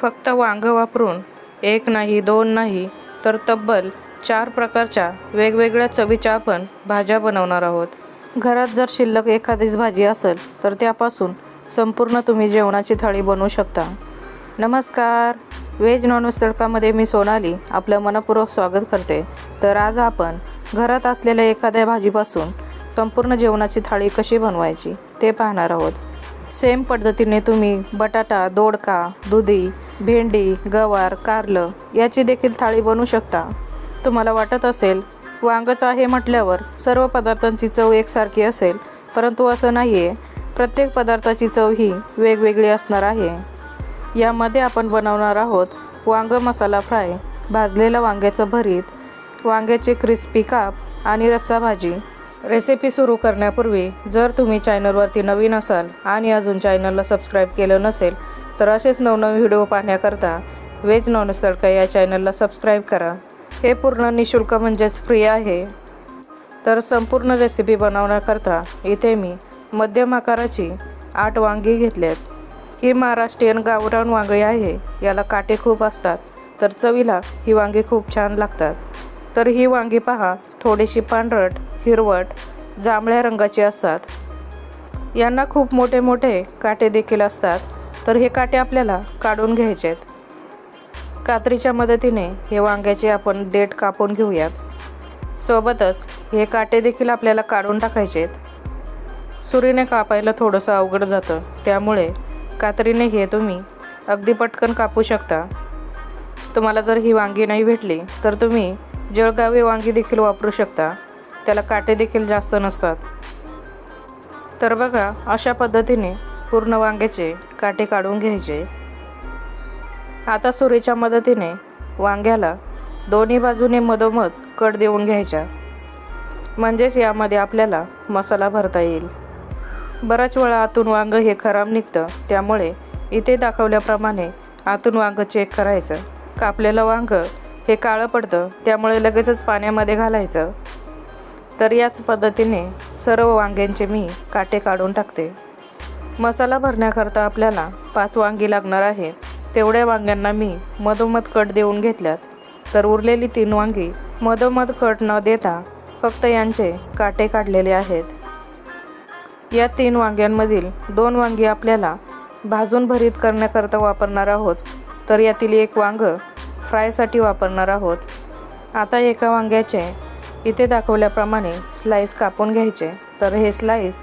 फक्त वांगं वापरून एक नाही दोन नाही तर तब्बल चार प्रकारच्या वेगवेगळ्या चवीच्या आपण भाज्या बनवणार आहोत. घरात जर शिल्लक एखादीच भाजी असेल तर त्यापासून संपूर्ण तुम्ही जेवणाची थाळी बनवू शकता. नमस्कार! व्हेज नॉनव्हेज तडकामध्ये मी सोनाली आपलं मनपूर्वक स्वागत करते. तर आज आपण घरात असलेल्या एखाद्या भाजीपासून संपूर्ण जेवणाची थाळी कशी बनवायची ते पाहणार आहोत. सेम पद्धतीने तुम्ही बटाटा दोडका दुधी भेंडी गवार कारलं याची देखील थाळी बनवू शकता. तुम्हाला वाटत असेल वांगच आहे म्हटल्यावर सर्व पदार्थांची चव एकसारखी असेल परंतु असं नाही आहे प्रत्येक पदार्थाची चव ही वेगवेगळी असणार आहे. यामध्ये आपण बनवणार आहोत वांग मसाला फ्राय भाजलेलं वांग्याचं भरीत वांग्याचे क्रिस्पी काप आणि रस्सा भाजी. रेसिपी सुरू करण्यापूर्वी जर तुम्ही चॅनलवरती नवीन असाल आणि अजून चॅनलला सबस्क्राईब केलं नसेल तर असेच नवनवीन व्हिडिओ पाहण्याकरता व्हेज नॉनव्हेज तडका या चॅनलला सबस्क्राईब करा. हे पूर्ण निशुल्क म्हणजेच फ्री आहे. तर संपूर्ण रेसिपी बनवण्याकरता इथे मी मध्यम आकाराची आठ वांगी घेतल्यात. ही महाराष्ट्रीयन गावरान वांगी आहे. याला काटे खूप असतात. तर चवीला ही वांगी खूप छान लागतात. तर ही वांगी पहा. थोडीशी पांढरट हिरवट जांभळ्या रंगाची असतात. यांना खूप मोठे मोठे काटे देखील असतात. तर हे काटे आपल्याला काढून घ्यायचे आहेत कात्रीच्या मदतीने हे वांग्याचे आपण देठ कापून घेऊयात. सोबतच हे काटे देखील आपल्याला काढून टाकायचे आहेत सुरीने कापायला थोडंसं अवघड जातं. त्यामुळे कात्रीने हे तुम्ही अगदी पटकन कापू शकता. तुम्हाला जर ही वांगी नाही भेटली तर तुम्ही जळगावी वांगी देखील वापरू शकता. त्याला काटे देखील जास्त नसतात. तर बघा अशा पद्धतीने पूर्ण वांग्याचे काटे काढून घ्यायचे. आता सुरीच्या मदतीने वांग्याला दोन्ही बाजूने मधोमध कट देऊन घ्यायच्या म्हणजेच यामध्ये आपल्याला मसाला भरता येईल. बराच वेळा आतून वांग हे खराब निघतं त्यामुळे इथे दाखवल्याप्रमाणे आतून वांग चेक करायचं. कापलेलं वांग हे काळं पडतं त्यामुळे लगेचच पाण्यामध्ये घालायचं. तर याच पद्धतीने सर्व वांग्यांचे मी काटे काढून टाकते. मसाला भरण्याकरता आपल्याला पाच वांगी लागणार आहे. तेवढ्या वांग्यांना मी मधोमध कट देऊन घेतल्यात. तर उरलेली तीन वांगी मधोमध कट न देता फक्त यांचे काटे काढलेले आहेत. या तीन वांग्यांमधील दोन वांगी आपल्याला भाजून भरीत करण्याकरता वापरणार आहोत. तर यातील एक वांग फ्रायसाठी वापरणार आहोत. आता एका वांग्याचे इथे दाखवल्याप्रमाणे स्लाईस कापून घ्यायचे. तर हे स्लाईस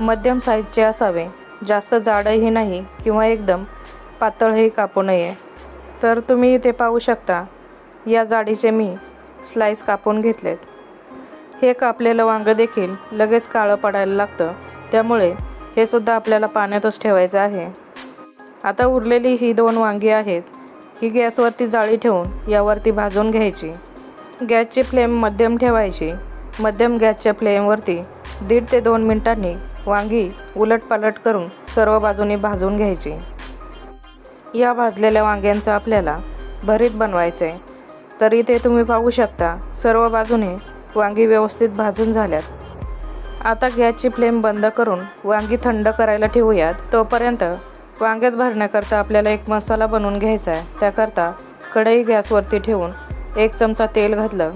मध्यम साईजचे असावे. जास्त जाडही नाही किंवा एकदम पातळही कापू नये. तर तुम्ही इथे पाहू शकता. या जाडीचे मी स्लाईस कापून घेतलेत. हे कापलेलं वांगं देखील लगेच काळं पडायला लागतं. त्यामुळे हे सुद्धा आपल्याला पाण्यातच ठेवायचं आहे. आता उरलेली ही दोन वांगी आहेत. ही गॅसवरती जाळी ठेवून यावरती भाजून घ्यायची. गॅसची फ्लेम मध्यम ठेवायची. मध्यम गॅसच्या फ्लेमवरती दीड ते दोन मिनिटांनी वांगी उलटपालट करून सर्व बाजूनी भाजून घ्यायची. या भाजलेल्या वांग्यांचं आपल्याला भरीत बनवायचं आहे तर इथे तुम्ही पाहू शकता सर्व बाजूने वांगी व्यवस्थित भाजून झाल्यात. आता गॅसची फ्लेम बंद करून वांगी थंड करायला ठेवूयात. तोपर्यंत वांग्यात भरण्याकरता आपल्याला एक मसाला बनवून घ्यायचा आहे त्याकरता कढई गॅसवरती ठेवून एक चमचा तेल घातलं.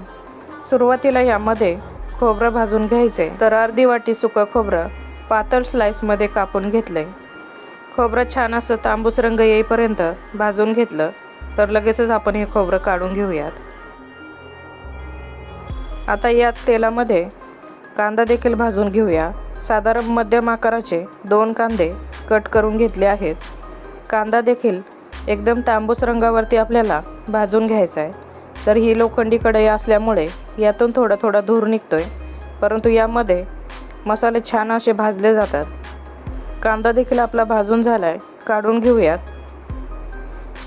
सुरुवातीला यामध्ये खोबरं भाजून घ्यायचे तर अर्धी वाटी सुकं खोबरं पातळ स्लाईसमध्ये कापून घेतले खोबरं छान असं तांबूस रंग येईपर्यंत भाजून घेतलं तर लगेचच आपण हे खोबरं काढून घेऊयात. आता याच तेलामध्ये कांदा देखील भाजून घेऊया. साधारण मध्यम आकाराचे दोन कांदे कट करून घेतले आहेत. कांदा देखील एकदम तांबूस रंगावरती आपल्याला भाजून घ्यायचा आहे तर ही लोखंडी कढई असल्यामुळे यातून थोडा थोडा धूर निघतो आहे परंतु यामध्ये मसाले छान असे भाजले जातात. कांदा देखील आपला भाजून झाला आहे काढून घेऊयात.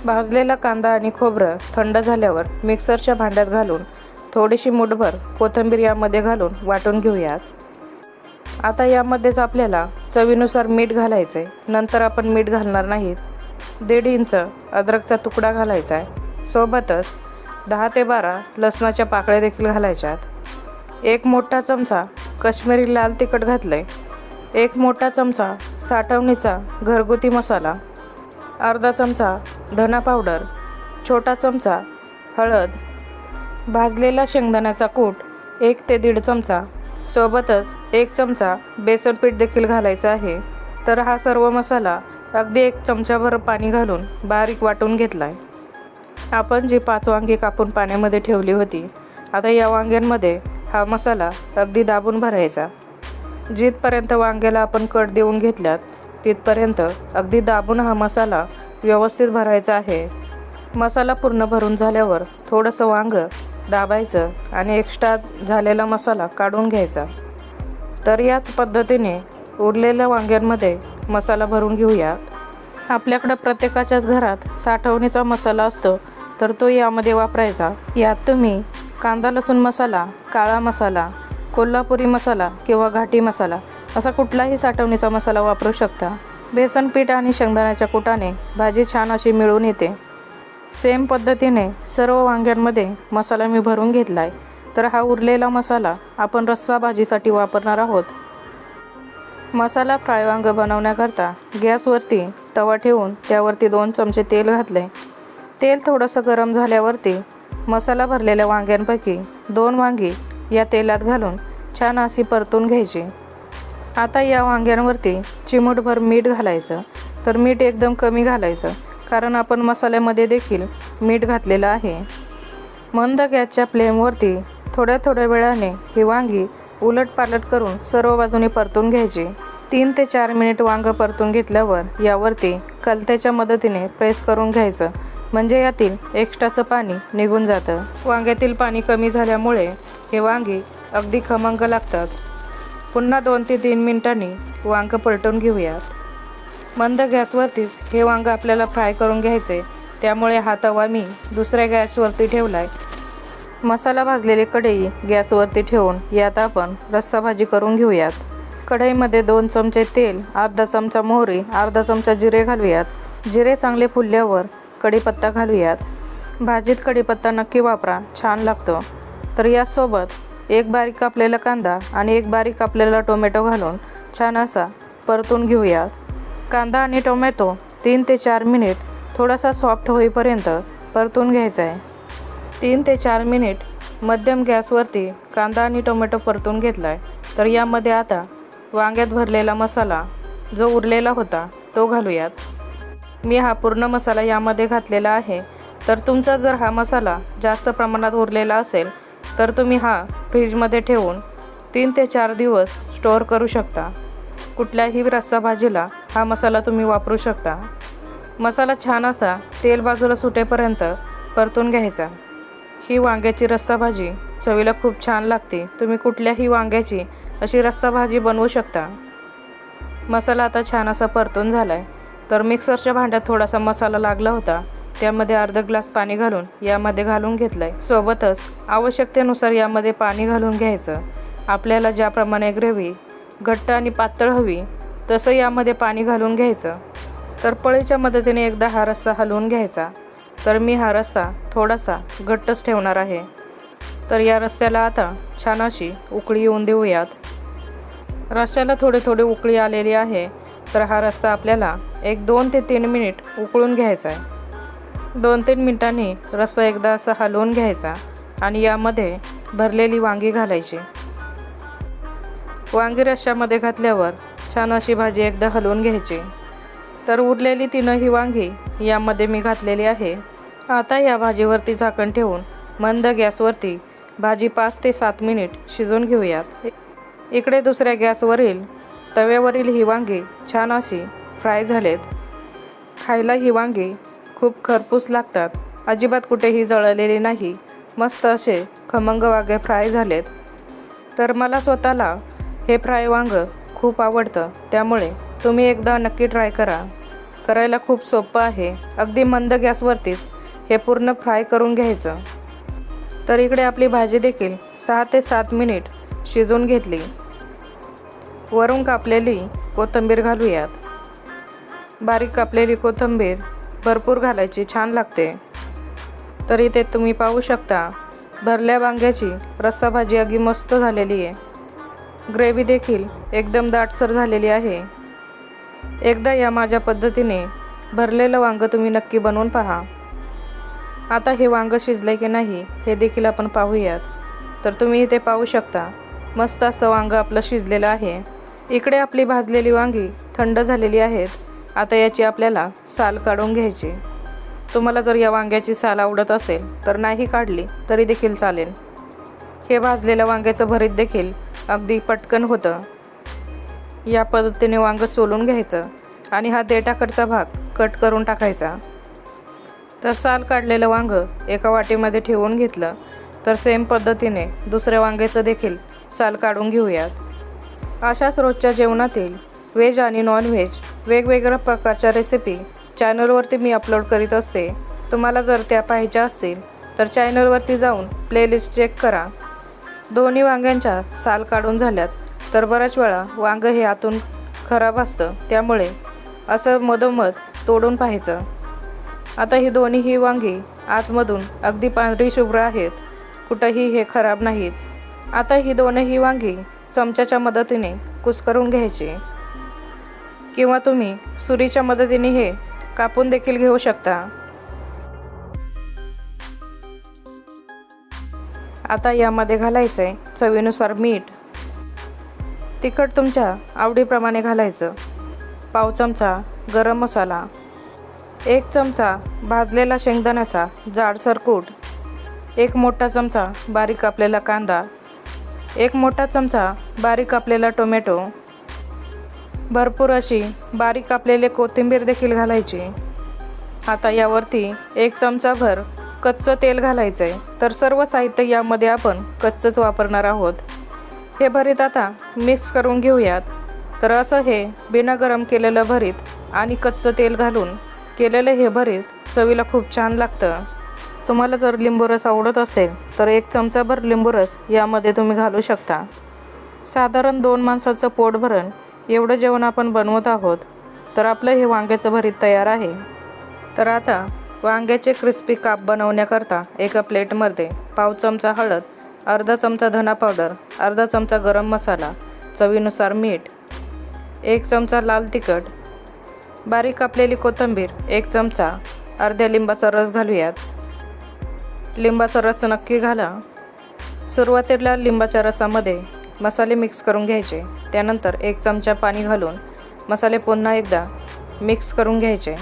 भाजलेला कांदा आणि खोबरं थंड झाल्यावर मिक्सरच्या भांड्यात घालून थोडीशी मुठभर कोथिंबीर यामध्ये घालून वाटून घेऊयात. आता यामध्येच आपल्याला चवीनुसार मीठ घालायचं आहे नंतर आपण मीठ घालणार नाहीत. दीड इंच अद्रकचा तुकडा घालायचा आहे सोबतच दहा ते बारा लसणाच्या पाकळ्या देखील घालायच्यात. एक मोठा चमचा कश्मीरी लाल तिखट घातलं आहे एक मोठा चमचा साठवणीचा घरगुती मसाला अर्धा चमचा धना पावडर छोटा चमचा हळद भाजलेला शेंगदाण्याचा कूट एक ते दीड चमचा. सोबतच एक चमचा बेसन पीठ देखील घालायचं आहे. तर हा सर्व मसाला अगदी एक चमचाभर पाणी घालून बारीक वाटून घेतला आहे आपण जी पाच वांगी कापून पाण्यामध्ये ठेवली होती आता या वांग्यांमध्ये हा मसाला अगदी दाबून भरायचा. जिथपर्यंत वांग्याला आपण कट देऊन घेतल्यात तिथपर्यंत अगदी दाबून हा मसाला व्यवस्थित भरायचा आहे. मसाला पूर्ण भरून झाल्यावर थोडंसं वांगं दाबायचं आणि एक्स्ट्रा झालेला मसाला काढून घ्यायचा. तर याच पद्धतीने उरलेल्या वांग्यांमध्ये मसाला भरून घेऊयात आपल्याकडं प्रत्येकाच्याच घरात साठवणीचा मसाला असतो तर तो यामध्ये वापरायचा. यात तुम्ही कांदा लसूण मसाला काळा मसाला कोल्हापुरी मसाला किंवा घाटी मसाला असा कुठलाही साठवणीचा मसाला वापरू शकता. बेसन पीठ आणि शेंगदाण्याच्या कुटाने भाजी छान अशी मिळून येते. सेम पद्धतीने सर्व वांग्यांमध्ये मसाला मी भरून घेतला आहे तर हा उरलेला मसाला आपण रस्सा भाजीसाठी वापरणार आहोत. मसाला फ्राय वांग बनवण्याकरता गॅसवरती तवा ठेवून त्यावरती दोन चमचे तेल घातले. तेल थोडंसं गरम झाल्यावरती मसाला भरलेल्या वांग्यांपैकी दोन वांगी या तेलात घालून छान अशी परतून घ्यायची. आता या वांग्यांवरती चिमूटभर मीठ घालायचं. तर मीठ एकदम कमी घालायचं कारण आपण मसाल्यामध्ये देखील मीठ घातलेलं आहे. मंद गॅसच्या फ्लेमवरती थोड्या थोड्या वेळाने ही वांगी उलटपालट करून सर्व बाजूने परतून घ्यायची. तीन ते चार मिनिट वांगं परतून घेतल्यावर यावरती कलत्याच्या मदतीने प्रेस करून घ्यायचं. म्हणजे यातील एक्स्ट्राचं पाणी निघून जातं. वांग्यातील पाणी कमी झाल्यामुळे हे वांगी अगदी खमंग लागतात. पुन्हा दोन ते तीन मिनिटांनी वांगं पलटून घेऊयात. मंद गॅसवरतीच हे वांगं आपल्याला फ्राय करून घ्यायचे. त्यामुळे हा तवा मी दुसऱ्या गॅसवरती ठेवला आहे मसाला भाजलेली कढई गॅसवरती ठेवून यात आपण रस्सा भाजी करून घेऊयात. कढईमध्ये दोन चमचे तेल अर्धा चमचा मोहरी अर्धा चमचा जिरे घालूयात. जिरे चांगले फुलल्यावर कढीपत्ता घालूयात. भाजीत कढीपत्ता नक्की वापरा छान लागतो. तर यासोबत एक बारीक कापलेला कांदा आणि एक बारीक कापलेला टोमॅटो घालून छान असा परतून घेऊयात. कांदा आणि टोमॅटो तीन ते चार मिनिट थोडासा सॉफ्ट होईपर्यंत परतून घ्यायचा आहे तीन ते चार मिनिट मध्यम गॅसवरती कांदा आणि टोमॅटो परतून घेतला आहे तर यामध्ये आता वांग्यात भरलेला मसाला जो उरलेला होता तो घालूयात. मी हा पूर्ण मसाला यामध्ये घातलेला आहे. तर तुमचा जर हा मसाला जास्त प्रमाणात उरलेला असेल तर तुम्ही हा फ्रीजमध्ये ठेवून तीन ते चार दिवस स्टोअर करू शकता. कुठल्याही रस्सा भाजीला हा मसाला तुम्ही वापरू शकता. मसाला छान असा तेल बाजूला सुटेपर्यंत परतून घ्यायचा. ही वांग्याची रस्सा भाजी चवीला खूप छान लागते. तुम्ही कुठल्याही वांग्याची अशी रस्सा भाजी बनवू शकता. मसाला आता छान असा परतून झाला आहे तर मिक्सरच्या भांड्यात थोडासा मसाला लागला होता. त्यामध्ये अर्धा ग्लास पाणी घालून यामध्ये घालून घेतलं आहे सोबतच आवश्यकतेनुसार यामध्ये पाणी घालून घ्यायचं. आपल्याला ज्याप्रमाणे ग्रेव्ही घट्ट आणि पातळ हवी तसं यामध्ये पाणी घालून घ्यायचं. तर पळीच्या मदतीने एकदा हा रस्सा हलवून घ्यायचा. तर मी हा रस्सा थोडासा घट्टच ठेवणार आहे. तर या रस्त्याला आता छान अशी उकळी येऊन देऊयात. रस्त्याला थोडे थोडे उकळी आलेली आहे. तर हा रस्सा आपल्याला एक दोन ते तीन मिनिट उकळून घ्यायचा आहे. दोन तीन मिनिटांनी रस्सा एकदा असा हलवून घ्यायचा आणि यामध्ये भरलेली वांगी घालायची. वांगी रश्श्यामध्ये घातल्यावर छान अशी भाजी एकदा हलवून घ्यायची. तर उरलेली तीनही वांगी यामध्ये मी घातलेली आहे. आता या भाजीवरती झाकण ठेवून मंद गॅसवरती भाजी पाच ते सात मिनिट शिजवून घेऊयात. इकडे दुसऱ्या गॅसवरील तव्यावरील ही वांगे छान अशी फ्राय झालेत. खायला ही वांगे खूप खरपूस लागतात. अजिबात कुठेही जळलेली नाही. मस्त असे खमंग वांगे फ्राय झालेत. तर मला स्वतःला हे फ्राय वांगं खूप आवडतं. त्यामुळे तुम्ही एकदा नक्की ट्राय करा. करायला खूप सोपं आहे. अगदी मंद गॅसवरतीच हे पूर्ण फ्राय करून घ्यायचं. तर इकडे आपली भाजी देखील सहा ते सात मिनिट शिजवून घेतली. वरून कापलेली कोथिंबीर घालूयात. बारीक कापलेली कोथिंबीर भरपूर घालायची छान लागते. तरी ते तुम्ही पाहू शकता भरल्या वांग्याची रस्सा भाजी अगदी मस्त झालेली आहे. ग्रेव्ही देखील एकदम दाटसर झालेली आहे. एकदा या माझ्या पद्धतीने भरलेलं वांगं तुम्ही नक्की बनवून पहा. आता हे वांगं शिजलं की नाही हे देखील आपण पाहूयात. तर तुम्ही इथे पाहू शकता. मस्त असं वांगं आपलं शिजलेलं आहे. इकडे आपली भाजलेली वांगी थंड झालेली आहेत. आता याची आपल्याला साल काढून घ्यायची. तुम्हाला जर या वांग्याची साल आवडत असेल तर नाही काढली तरी देखील चालेल. हे भाजलेलं वांग्याचं भरीत देखील अगदी पटकन होतं. या पद्धतीने वांगं सोलून घ्यायचं आणि हा देटाकडचा भाग कट करून टाकायचा. तर साल काढलेलं वांगं एका वाटीमध्ये ठेवून घेतलं तर सेम पद्धतीने दुसऱ्या वांग्याचं देखील साल काढून घेऊयात. अशाच रोजच्या जेवणातील व्हेज आणि नॉनव्हेज वेगवेगळ्या प्रकारच्या रेसिपी चॅनलवरती मी अपलोड करीत असते. तुम्हाला जर त्या पाहायच्या असतील तर चॅनलवरती जाऊन प्लेलिस्ट चेक करा. दोन्ही वांग्यांच्या साल काढून झाल्यात तर बऱ्याच वेळा वांगं हे आतून खराब असतं. त्यामुळे असं मधोमध तोडून पाहायचं. आता ही दोन्हीही वांगी आतमधून अगदी पांढरी शुभ्र आहेत. कुठंही हे खराब नाहीत. आता ही दोनही वांगी चमच्याच्या मदतीने कुस्करून घ्यायची. किंवा तुम्ही सुरीच्या मदतीने हे कापून देखील घेऊ शकता. आता यामध्ये घालायचं आहे चवीनुसार मीठ. तिखट तुमच्या आवडीप्रमाणे घालायचं. पाव चमचा गरम मसाला. एक चमचा भाजलेला शेंगदाण्याचा जाडसर कूट. एक मोठा चमचा बारीक कापलेला कांदा. एक मोठा चमचा बारीक कापलेला टोमॅटो भरपूर अशी बारीक कापलेले कोथिंबीर देखील घालायची. आता यावरती एक चमचाभर कच्चं तेल घालायचं आहे तर सर्व साहित्य यामध्ये आपण कच्चंच वापरणार आहोत. हे भरीत आता मिक्स करून घेऊयात. तर असं हे बिना गरम केलेलं भरीत आणि कच्चं तेल घालून केलेलं हे भरीत चवीला खूप छान लागतं. तुम्हाला जर लिंबूरस आवडत असेल तर एक चमचाभर लिंबूरस यामध्ये तुम्ही घालू शकता. साधारण दोन माणसाचं पोट भरण एवढं जेवण आपण बनवत आहोत तर आपलं हे वांग्याचं भरीत तयार आहे. तर आता वांग्याचे क्रिस्पी काप बनवण्याकरता एका प्लेटमध्ये पाव चमचा हळद अर्धा चमचा धना पावडर अर्धा चमचा गरम मसाला चवीनुसार मीठ एक चमचा लाल तिखट बारीक कापलेली कोथिंबीर एक चमचा अर्ध्या लिंबाचा रस घालूयात. लिंबाचा रस नक्की घाला. सुरुवातीला लिंबाच्या रसामध्ये मसाले मिक्स करून घ्यायचे. त्यानंतर एक चमचा पाणी घालून मसाले पुन्हा एकदा मिक्स करून घ्यायचे.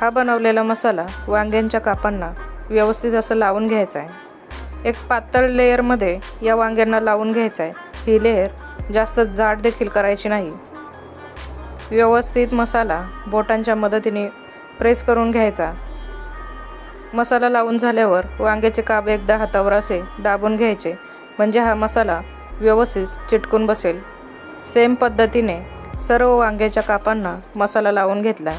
हा बनवलेला मसाला वांग्यांच्या कापांना व्यवस्थित असं लावून घ्यायचा आहे. एक पातळ लेअरमध्ये या वांग्यांना लावून घ्यायचं आहे. ही लेअर जास्त जाड देखील करायची नाही. व्यवस्थित मसाला बोटांच्या मदतीने प्रेस करून घ्यायचा. मसाला लावून झाल्यावर वांग्याचे काप एकदा हातावर असे दाबून घ्यायचे. म्हणजे हा मसाला व्यवस्थित चिटकून बसेल. सेम पद्धतीने सर्व वांग्याच्या कापांना मसाला लावून घेतला.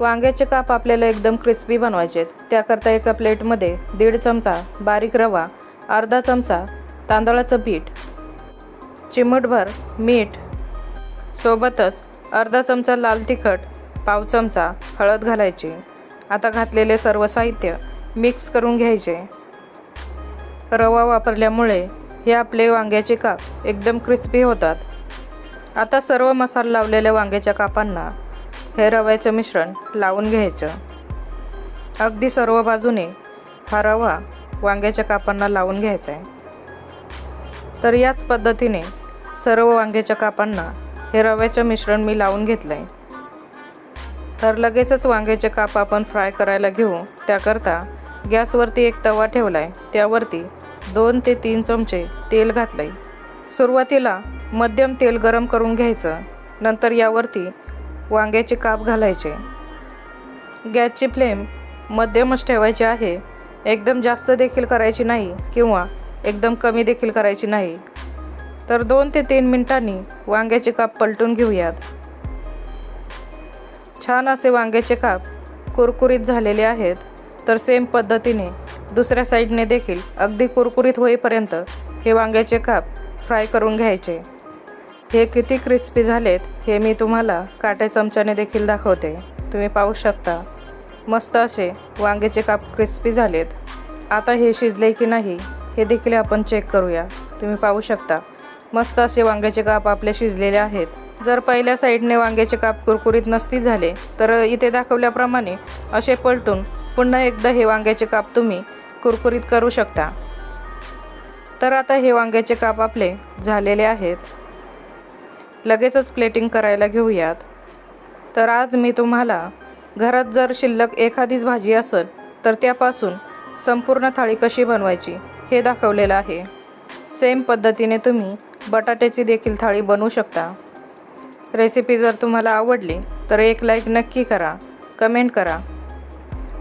वांग्याचे काप आपल्याला एकदम क्रिस्पी बनवायचे आहेत त्याकरता एका प्लेटमध्ये दीड चमचा बारीक रवा अर्धा चमचा तांदळाचं पीठ चिमटभर मीठ सोबतच अर्धा चमचा लाल तिखट पाव चमचा हळद घालायची. आता घातलेले सर्व साहित्य मिक्स करून घ्यायचे. रवा वापरल्यामुळे हे आपले वांग्याचे काप एकदम क्रिस्पी होतात. आता सर्व मसाला लावलेल्या वांग्याच्या कापांना हे रव्याचं मिश्रण लावून घ्यायचं. अगदी सर्व बाजूने हा रवा वांग्याच्या कापांना लावून घ्यायचा आहे तर याच पद्धतीने सर्व वांग्याच्या कापांना हे रव्याचं मिश्रण मी लावून घेतलं आहे तर लगेचच वांग्याचे काप आपण फ्राय करायला घेऊ त्याकरता गॅसवरती एक तवा ठेवला आहे त्यावरती दोन ते तीन चमचे तेल घातलं आहे सुरुवातीला मध्यम तेल गरम करून घ्यायचं नंतर यावरती वांग्याचे काप घालायचे. गॅसची फ्लेम मध्यमच ठेवायची आहे एकदम जास्त देखील करायची नाही किंवा एकदम कमी देखील करायची नाही. तर दोन ते तीन मिनिटांनी वांग्याचे काप पलटून घेऊयात. छान असे वांग्याचे काप कुरकुरीत झालेले आहेत. तर सेम पद्धतीने दुसऱ्या साईडने देखील अगदी कुरकुरीत होईपर्यंत हे वांग्याचे काप फ्राय करून घ्यायचे. हे किती क्रिस्पी झालेत हे मी तुम्हाला काटे चमच्याने देखील दाखवते. तुम्ही पाहू शकता. मस्त असे वांग्याचे काप क्रिस्पी झालेत. आता हे शिजले की नाही हे देखील आपण चेक करूया. तुम्ही पाहू शकता. मस्त असे वांग्याचे काप आपले शिजलेले आहेत. जर पहिल्या साईडने वांग्याचे काप कुरकुरीत नसतील झाले तर इथे दाखवल्याप्रमाणे असे पलटून पुन्हा एकदा हे वांग्याचे काप तुम्ही कुरकुरीत करू शकता. तर आता हे वांग्याचे काप आपले झालेले आहेत. लगेचच प्लेटिंग करायला घेऊयात. तर आज मी तुम्हाला घरात जर शिल्लक एखादीच भाजी असेल तर त्यापासून संपूर्ण थाळी कशी बनवायची हे दाखवलेलं आहे. सेम पद्धतीने तुम्ही बटाट्याची देखील थाळी बनवू शकता. रेसिपी जर तुम्हाला आवडली तर एक लाईक नक्की करा कमेंट करा.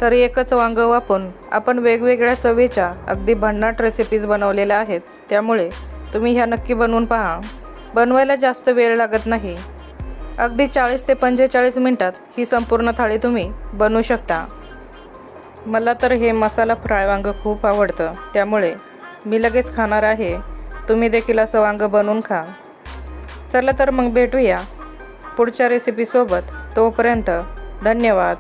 तर एकच वांगं वापरून आपण वेगवेगळ्या चवीच्या अगदी भन्नाट रेसिपीज बनवलेल्या आहेत. त्यामुळे तुम्ही ह्या नक्की बनवून पहा. बनवायला जास्त वेळ लागत नाही. अगदी चाळीस ते पंचेचाळीस मिनटात ही संपूर्ण थाळी तुम्ही बनवू शकता. मला तर हे मसाला फ्राय वांगं खूप आवडतं. त्यामुळे मी लगेच खाणार आहे. तुम्ही देखील असं वांगं बनवून खा. चला तर मग भेटूया पुढच्या रेसिपीसोबत तोपर्यंत धन्यवाद.